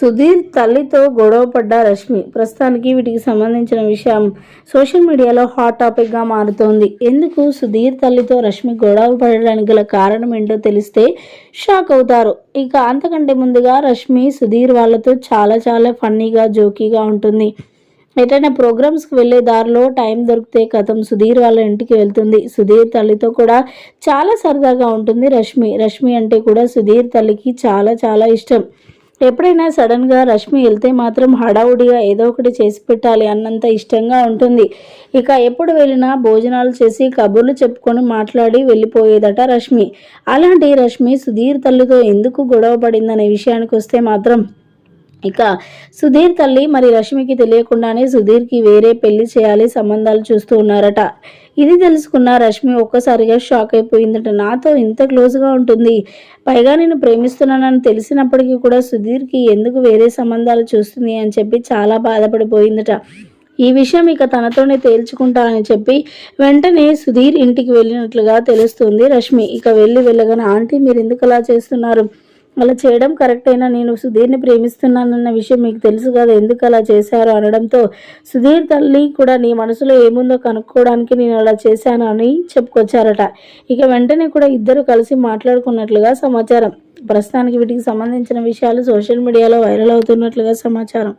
సుధీర్ తల్లితో గొడవపడ్డ రష్మి ప్రస్తుతానికి వీటికి సంబంధించిన విషయం సోషల్ మీడియాలో హాట్ టాపిక్గా మారుతోంది. ఎందుకు సుధీర్ తల్లితో రష్మి గొడవ పడడానికి గల కారణం ఏంటో తెలిస్తే షాక్ అవుతారు. ఇక అంతకంటే ముందుగా రష్మి సుధీర్ వాళ్ళతో చాలా చాలా ఫన్నీగా జోకీగా ఉంటుంది. ఎటైనా ప్రోగ్రామ్స్కి వెళ్ళే దారిలో టైం దొరికితే కథం సుధీర్ వాళ్ళ ఇంటికి వెళ్తుంది. సుధీర్ తల్లితో కూడా చాలా సరదాగా ఉంటుంది రష్మి. రష్మి అంటే కూడా సుధీర్ తల్లికి చాలా చాలా ఇష్టం. ఎప్పుడైనా సడన్గా రష్మి వెళ్తే మాత్రం హడావుడిగా ఏదో ఒకటి చేసి పెట్టాలి అన్నంత ఇష్టంగా ఉంటుంది. ఇక ఎప్పుడు వెళ్ళినా భోజనాలు చేసి కబుర్లు చెప్పుకొని మాట్లాడి వెళ్ళిపోయేదట రష్మి. అలాంటి రష్మి సుధీర్ తల్లితో ఎందుకు గొడవ పడిందనే విషయానికి వస్తే మాత్రం ఇక సుధీర్ తల్లి మరి రష్మికి తెలియకుండానే సుధీర్కి వేరే పెళ్ళి చేయాలి సంబంధాలు చూస్తూ ఉన్నారట. ఇది తెలుసుకున్న రష్మి ఒక్కసారిగా షాక్ అయిపోయిందట. నాతో ఇంత క్లోజ్గా ఉంటుంది. పైగా నేను ప్రేమిస్తున్నానని తెలిసినప్పటికీ కూడా సుధీర్కి ఎందుకు వేరే సంబంధాలు చూస్తుంది? అని చెప్పి చాలా బాధపడిపోయిందట. ఈ విషయం ఇక తనతోనే తేల్చుకుంటానని చెప్పి వెంటనే సుధీర్ ఇంటికి వెళ్ళినట్లుగా తెలుస్తుంది రష్మి. ఇక వెళ్ళి వెళ్ళగానే ఆంటీ మీరు ఎందుకు అలా చేస్తున్నారు? అలా చేయడం కరెక్ట్ అయినా నేను సుధీర్ని ప్రేమిస్తున్నానన్న విషయం మీకు తెలుసు కదా ఎందుకు అలా చేశారు అనడంతో సుధీర్ తల్లి కూడా నీ మనసులో ఏముందో కనుక్కోవడానికి నేను అలా చేశాను అని చెప్పుకొచ్చారట. ఇక వెంటనే కూడా ఇద్దరు కలిసి మాట్లాడుకున్నట్లుగా సమాచారం. ప్రస్తుతానికి వీటికి సంబంధించిన విషయాలు సోషల్ మీడియాలో వైరల్ అవుతున్నట్లుగా సమాచారం.